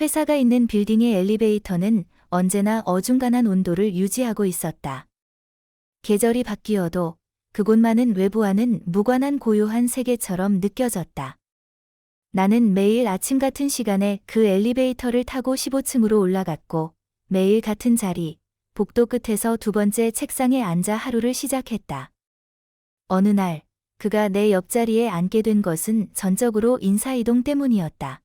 회사가 있는 빌딩의 엘리베이터는 언제나 어중간한 온도를 유지하고 있었다. 계절이 바뀌어도 그곳만은 외부와는 무관한 고요한 세계처럼 느껴졌다. 나는 매일 아침 같은 시간에 그 엘리베이터를 타고 15층으로 올라갔고 매일 같은 자리, 복도 끝에서 두 번째 책상에 앉아 하루를 시작했다. 어느 날, 그가 내 옆자리에 앉게 된 것은 전적으로 인사이동 때문이었다.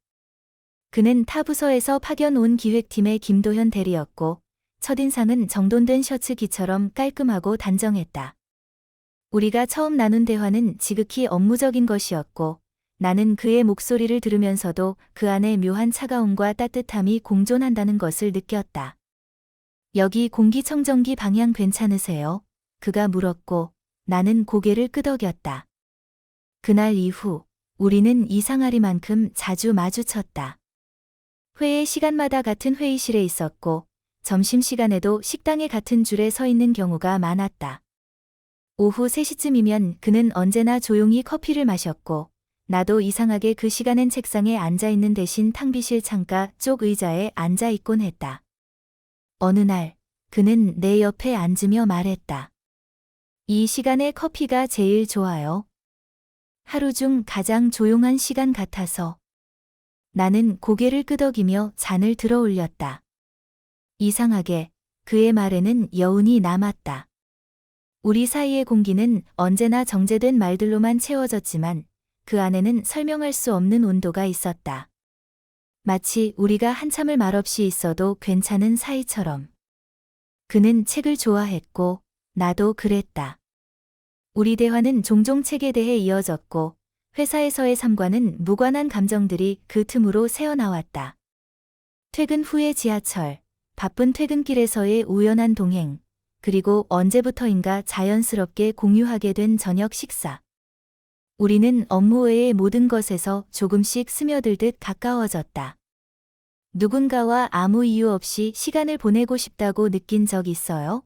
그는 타 부서에서 파견 온 기획팀의 김도현 대리였고, 첫인상은 정돈된 셔츠 기처럼 깔끔하고 단정했다. 우리가 처음 나눈 대화는 지극히 업무적인 것이었고, 나는 그의 목소리를 들으면서도 그 안에 묘한 차가움과 따뜻함이 공존한다는 것을 느꼈다. 여기 공기청정기 방향 괜찮으세요? 그가 물었고, 나는 고개를 끄덕였다. 그날 이후, 우리는 이상하리만큼 자주 마주쳤다. 회의 시간마다 같은 회의실에 있었고, 점심시간에도 식당에 같은 줄에 서 있는 경우가 많았다. 오후 3시쯤이면 그는 언제나 조용히 커피를 마셨고, 나도 이상하게 그 시간엔 책상에 앉아 있는 대신 탕비실 창가 쪽 의자에 앉아 있곤 했다. 어느 날, 그는 내 옆에 앉으며 말했다. 이 시간에 커피가 제일 좋아요. 하루 중 가장 조용한 시간 같아서. 나는 고개를 끄덕이며 잔을 들어 올렸다. 이상하게 그의 말에는 여운이 남았다. 우리 사이의 공기는 언제나 정제된 말들로만 채워졌지만 그 안에는 설명할 수 없는 온도가 있었다. 마치 우리가 한참을 말없이 있어도 괜찮은 사이처럼. 그는 책을 좋아했고 나도 그랬다. 우리 대화는 종종 책에 대해 이어졌고 회사에서의 삶과는 무관한 감정들이 그 틈으로 새어나왔다. 퇴근 후의 지하철, 바쁜 퇴근길에서의 우연한 동행, 그리고 언제부터인가 자연스럽게 공유하게 된 저녁 식사. 우리는 업무 외의 모든 것에서 조금씩 스며들듯 가까워졌다. 누군가와 아무 이유 없이 시간을 보내고 싶다고 느낀 적 있어요?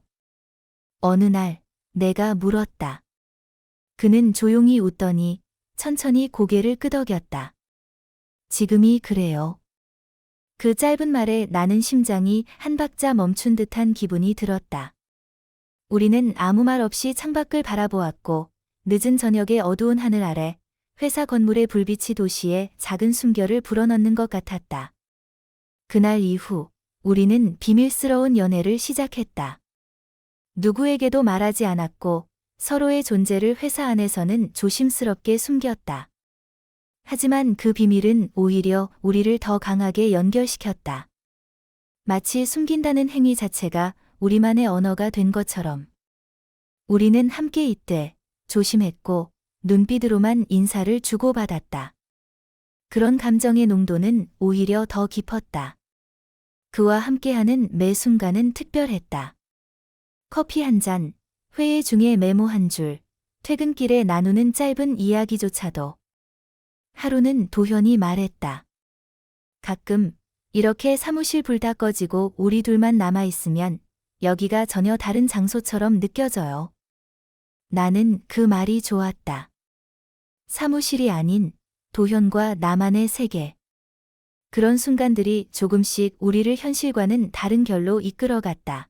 어느 날, 내가 물었다. 그는 조용히 웃더니 천천히 고개를 끄덕였다. 지금이 그래요. 그 짧은 말에 나는 심장이 한 박자 멈춘 듯한 기분이 들었다. 우리는 아무 말 없이 창밖을 바라보았고, 늦은 저녁의 어두운 하늘 아래 회사 건물의 불빛이 도시에 작은 숨결을 불어넣는 것 같았다. 그날 이후 우리는 비밀스러운 연애를 시작했다. 누구에게도 말하지 않았고 서로의 존재를 회사 안에서는 조심스럽게 숨겼다. 하지만 그 비밀은 오히려 우리를 더 강하게 연결시켰다. 마치 숨긴다는 행위 자체가 우리만의 언어가 된 것처럼. 우리는 함께 있되 조심했고 눈빛으로만 인사를 주고받았다. 그런 감정의 농도는 오히려 더 깊었다. 그와 함께하는 매 순간은 특별했다. 커피 한 잔, 회의 중에 메모 한 줄, 퇴근길에 나누는 짧은 이야기조차도. 하루는 도현이 말했다. 가끔 이렇게 사무실 불 다 꺼지고 우리 둘만 남아 있으면 여기가 전혀 다른 장소처럼 느껴져요. 나는 그 말이 좋았다. 사무실이 아닌 도현과 나만의 세계. 그런 순간들이 조금씩 우리를 현실과는 다른 결로 이끌어갔다.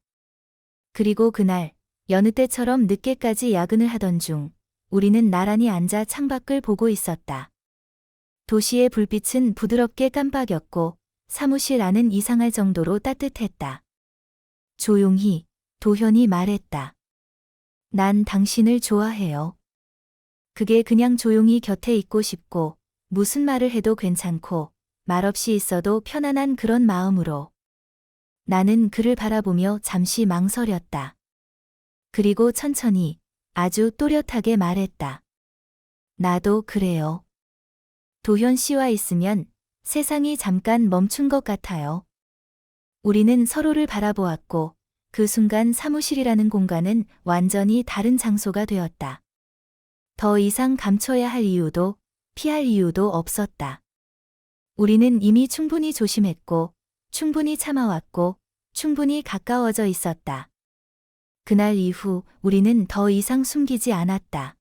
그리고 그날, 여느 때처럼 늦게까지 야근을 하던 중, 우리는 나란히 앉아 창밖을 보고 있었다. 도시의 불빛은 부드럽게 깜빡였고, 사무실 안은 이상할 정도로 따뜻했다. 조용히, 도현이 말했다. 난 당신을 좋아해요. 그게 그냥 조용히 곁에 있고 싶고, 무슨 말을 해도 괜찮고, 말없이 있어도 편안한 그런 마음으로. 나는 그를 바라보며 잠시 망설였다. 그리고 천천히, 아주 또렷하게 말했다. 나도 그래요. 도현 씨와 있으면 세상이 잠깐 멈춘 것 같아요. 우리는 서로를 바라보았고, 그 순간 사무실이라는 공간은 완전히 다른 장소가 되었다. 더 이상 감춰야 할 이유도, 피할 이유도 없었다. 우리는 이미 충분히 조심했고, 충분히 참아왔고, 충분히 가까워져 있었다. 그날 이후 우리는 더 이상 숨기지 않았다.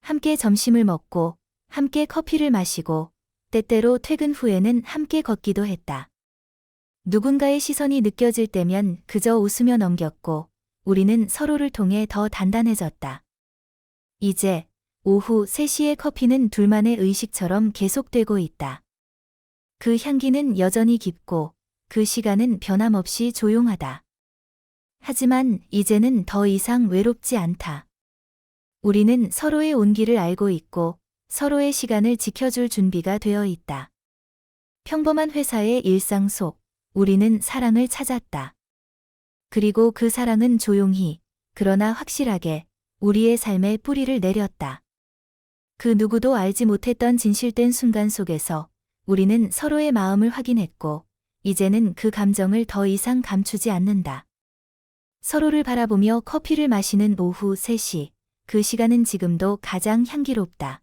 함께 점심을 먹고, 함께 커피를 마시고, 때때로 퇴근 후에는 함께 걷기도 했다. 누군가의 시선이 느껴질 때면 그저 웃으며 넘겼고 우리는 서로를 통해 더 단단해졌다. 이제 오후 3시의 커피는 둘만의 의식처럼 계속되고 있다. 그 향기는 여전히 깊고 그 시간은 변함없이 조용하다. 하지만 이제는 더 이상 외롭지 않다. 우리는 서로의 온기를 알고 있고 서로의 시간을 지켜줄 준비가 되어 있다. 평범한 회사의 일상 속 우리는 사랑을 찾았다. 그리고 그 사랑은 조용히, 그러나 확실하게 우리의 삶에 뿌리를 내렸다. 그 누구도 알지 못했던 진실된 순간 속에서 우리는 서로의 마음을 확인했고, 이제는 그 감정을 더 이상 감추지 않는다. 서로를 바라보며 커피를 마시는 오후 3시, 그 시간은 지금도 가장 향기롭다.